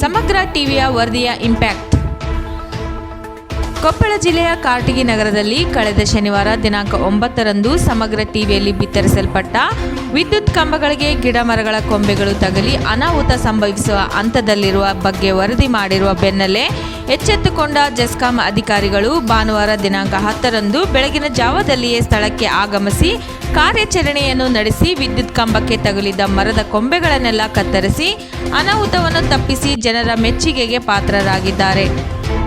ಸಮಗ್ರ ಟಿವಿಯ ವರದಿಯ ಇಂಪ್ಯಾಕ್ಟ್ ಕೊಪ್ಪಳ ಜಿಲ್ಲೆಯ ಕಾಟಗಿ ನಗರದಲ್ಲಿ ಕಳೆದ ಶನಿವಾರ ದಿನಾಂಕ ಒಂಬತ್ತರಂದು ಸಮಗ್ರ ಟಿವಿಯಲ್ಲಿ ಬಿತ್ತರಿಸಲ್ಪಟ್ಟ ವಿದ್ಯುತ್ ಕಂಬಗಳಿಗೆ ಗಿಡ ಮರಗಳ ಕೊಂಬೆಗಳು ತಗಲಿ ಅನಾಹುತ ಸಂಭವಿಸುವ ಹಂತದಲ್ಲಿರುವ ಬಗ್ಗೆ ವರದಿ ಮಾಡಿರುವ ಬೆನ್ನಲ್ಲೇ ಎಚ್ಚೆತ್ತುಕೊಂಡ ಜೆಸ್ಕಾಂ ಅಧಿಕಾರಿಗಳು ಭಾನುವಾರ ದಿನಾಂಕ ಹತ್ತರಂದು ಬೆಳಗಿನ ಜಾವದಲ್ಲಿಯೇ ಸ್ಥಳಕ್ಕೆ ಆಗಮಿಸಿ ಕಾರ್ಯಾಚರಣೆಯನ್ನು ನಡೆಸಿ ವಿದ್ಯುತ್ ಕಂಬಕ್ಕೆ ತಗುಲಿದ ಮರದ ಕೊಂಬೆಗಳನ್ನೆಲ್ಲ ಕತ್ತರಿಸಿ ಅನಾಹುತವನ್ನು ತಪ್ಪಿಸಿ ಜನರ ಮೆಚ್ಚುಗೆಗೆ ಪಾತ್ರರಾಗಿದ್ದಾರೆ.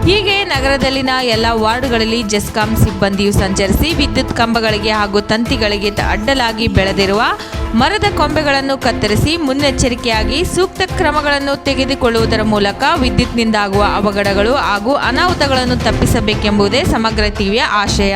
ಹೀಗೆ ನಗರದಲ್ಲಿನ ಎಲ್ಲ ವಾರ್ಡ್ಗಳಲ್ಲಿ ಜೆಸ್ಕಾಂ ಸಿಬ್ಬಂದಿಯು ಸಂಚರಿಸಿ ವಿದ್ಯುತ್ ಕಂಬಗಳಿಗೆ ಹಾಗೂ ತಂತಿಗಳಿಗೆ ಅಡ್ಡಲಾಗಿ ಬೆಳೆದಿರುವ ಮರದ ಕೊಂಬೆಗಳನ್ನು ಕತ್ತರಿಸಿ ಮುನ್ನೆಚ್ಚರಿಕೆಯಾಗಿ ಸೂಕ್ತ ಕ್ರಮಗಳನ್ನು ತೆಗೆದುಕೊಳ್ಳುವುದರ ಮೂಲಕ ವಿದ್ಯುತ್ನಿಂದಾಗುವ ಅವಘಡಗಳು ಹಾಗೂ ಅನಾಹುತಗಳನ್ನು ತಪ್ಪಿಸಬೇಕೆಂಬುದೇ ಸಮಗ್ರ ಟಿವಿಯ ಆಶಯ.